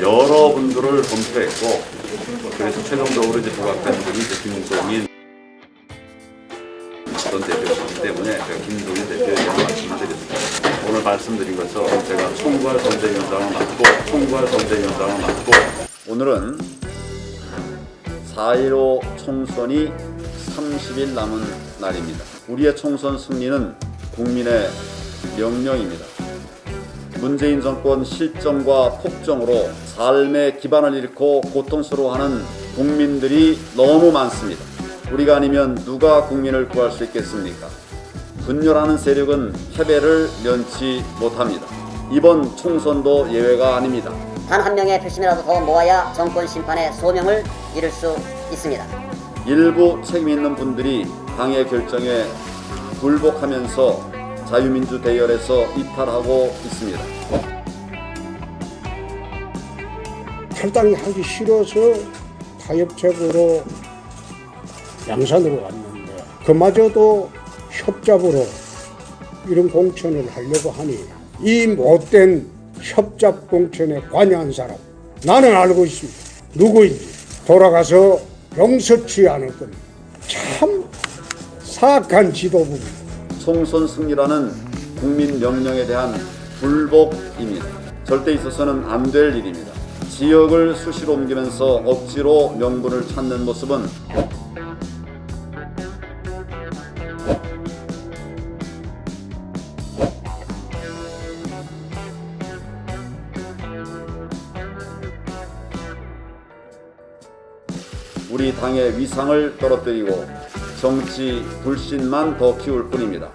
여러분들을 검토했고 그래서 최종적으로 이제 부각된 분이 김동인 전 대표이기 때문에 제가 김동인 대표에 대한 말씀을 드렸습니다. 오늘 말씀드린 것처럼 제가 총괄 선대위원장을 맡고 총괄 선대위원장을 맡고 오늘은 4.15 총선이 30일 남은 날입니다. 우리의 총선 승리는 국민의 명령입니다. 문재인 정권 실정과 폭정으로 삶의 기반을 잃고 고통스러워하는 국민들이 너무 많습니다. 우리가 아니면 누가 국민을 구할 수 있겠습니까? 분열하는 세력은 패배를 면치 못합니다. 이번 총선도 예외가 아닙니다. 단 한 명의 표심이라도 더 모아야 정권 심판의 소명을 이룰 수 있습니다. 일부 책임 있는 분들이 당의 결정에 굴복하면서 자유민주 대열에서 이탈하고 있습니다. 탈당이 하기 싫어서 타협책으로 양산으로 왔는데 그마저도 협잡으로 이런 공천을 하려고 하니 이 못된 협잡 공천에 관여한 사람 나는 알고 있습니다. 누구인지 돌아가서 용서치 않을 겁니다. 참 사악한 지도부입니다. 총선 승리라는 국민 명령에 대한 불복입니다. 절대 있어서는 안 될 일입니다. 지역을 수시로 옮기면서 억지로 명분을 찾는 모습은 우리 당의 위상을 떨어뜨리고 정치 불신만 더 키울 뿐입니다.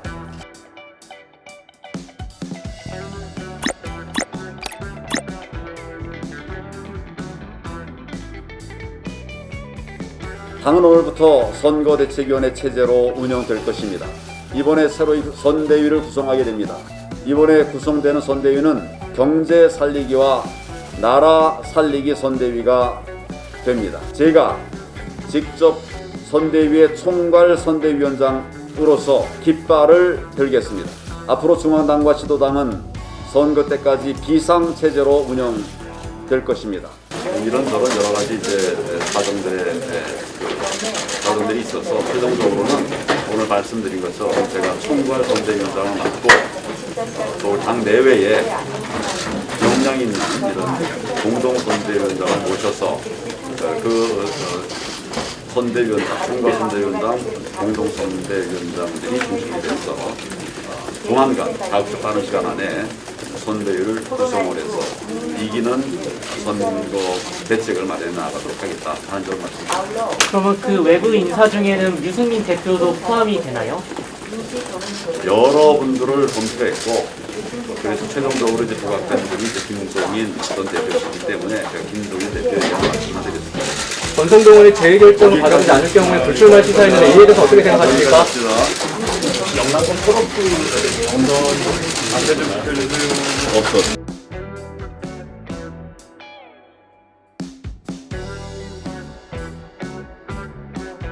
당은 오늘부터 선거대책위원회 체제로 운영될 것입니다. 이번에 새로 이 선대위를 구성하게 됩니다. 이번에 구성되는 선대위는 경제 살리기와 나라 살리기 선대위가 됩니다. 제가 직접 선대위의 총괄 선대위원장으로서 깃발을 들겠습니다. 앞으로 중앙당과 지도당은 선거 때까지 비상 체제로 운영될 것입니다. 이런 저런 여러 가지 이제 과정들의 그 과정들이 있어서 최종적으로는 오늘 말씀드린 것처럼 제가 총괄 선대위원장을 맡고 또당 내외에 역량 있는 이런 공동 선대위원장을 모셔서 어, 그 어, 선대위원장, 총괄 선대위원장, 공동 선대위원장들이 중심이 돼서 어, 조만간 빠른 시간 안에 선대위를 구성을 해서 이기는 선거 대책을 마련해 나가도록 하겠다 하는 점을 말씀드립니다. 그러면 그 외부 인사 중에는 유승민 대표도 포함이 되나요? 여러분들을 검토했고 그래서 최종적으로 이제 부각된 분이 김동인 전 대표이기 때문에 제가 김동인 대표에 대한 말씀을 드렸습니다. 권성동 의원이 재결정을 받아들이지 않을 경우에 불출마 시사에는 이에 대해서 어떻게 생각하십니까? 영남권 토론프 없었